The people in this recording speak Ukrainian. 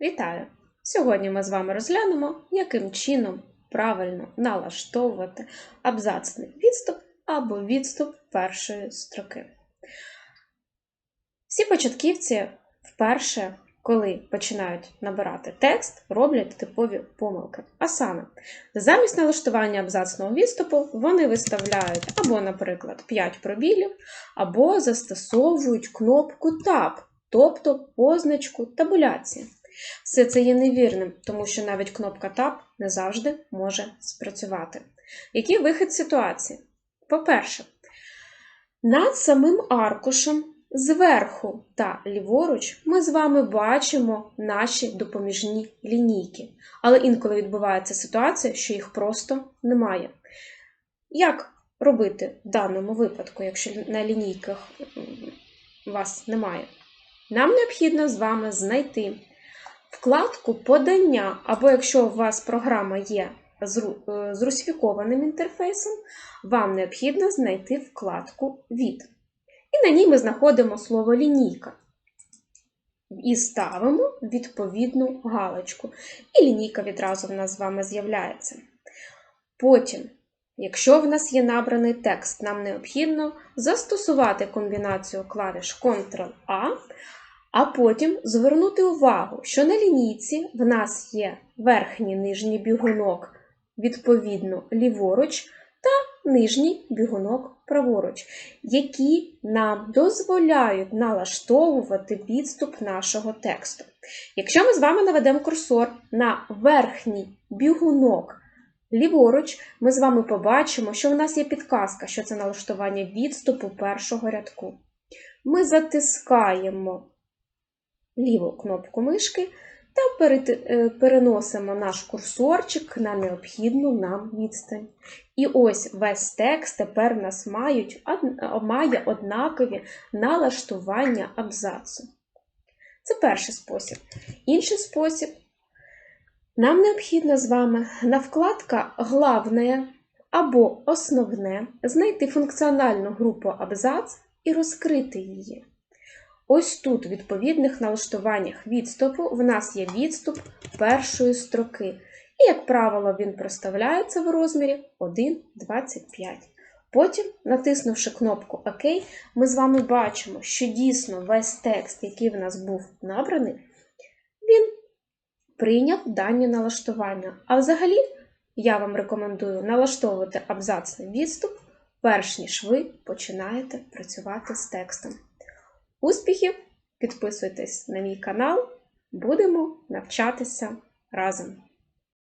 Вітаю! Сьогодні ми з вами розглянемо, яким чином правильно налаштовувати абзацний відступ або відступ першої строки. Всі початківці вперше, коли починають набирати текст, роблять типові помилки. А саме, замість налаштування абзацного відступу вони виставляють або, наприклад, 5 пробілів, або застосовують кнопку Tab, тобто позначку табуляції. Все це є невірним, тому що навіть кнопка Tab не завжди може спрацювати. Який вихід ситуації? По-перше, над самим аркушем зверху та ліворуч ми з вами бачимо наші допоміжні лінійки, але інколи відбувається ситуація, що їх просто немає. Як робити в даному випадку, якщо на лінійках вас немає? Нам необхідно з вами знайти вкладку подання, або якщо у вас програма є з е, русифікованим інтерфейсом, вам необхідно знайти вкладку від. І на ній ми знаходимо слово лінійка. І ставимо відповідну галочку. І лінійка відразу в нас з вами з'являється. Потім, якщо в нас є набраний текст, нам необхідно застосувати комбінацію клавіш Ctrl-A, а потім звернути увагу, що на лінійці в нас є верхній нижній бігунок, відповідно, ліворуч, та нижній бігунок праворуч, які нам дозволяють налаштовувати підступ нашого тексту. Якщо ми з вами наведемо курсор на верхній бігунок ліворуч, ми з вами побачимо, що в нас є підказка, що це налаштування відступу першого рядку. Ми затискаємо ліву кнопку мишки та е, переносимо наш курсорчик на необхідну нам відстань. І ось весь текст тепер в нас мають, має однакові налаштування абзацу. Це перший спосіб. Інший спосіб. Нам необхідно з вами на вкладка Главне або Основне знайти функціональну групу абзац і розкрити її. Ось тут, в відповідних налаштуваннях відступу, в нас є відступ першої строки. І, як правило, він проставляється в розмірі 1,25. Потім, натиснувши кнопку ОК, ми з вами бачимо, що дійсно весь текст, який в нас був набраний, він прийняв дані налаштування. А взагалі, я вам рекомендую налаштовувати абзацний відступ, перш ніж ви починаєте працювати з текстом. Успіхів! Підписуйтесь на мій канал, будемо навчатися разом!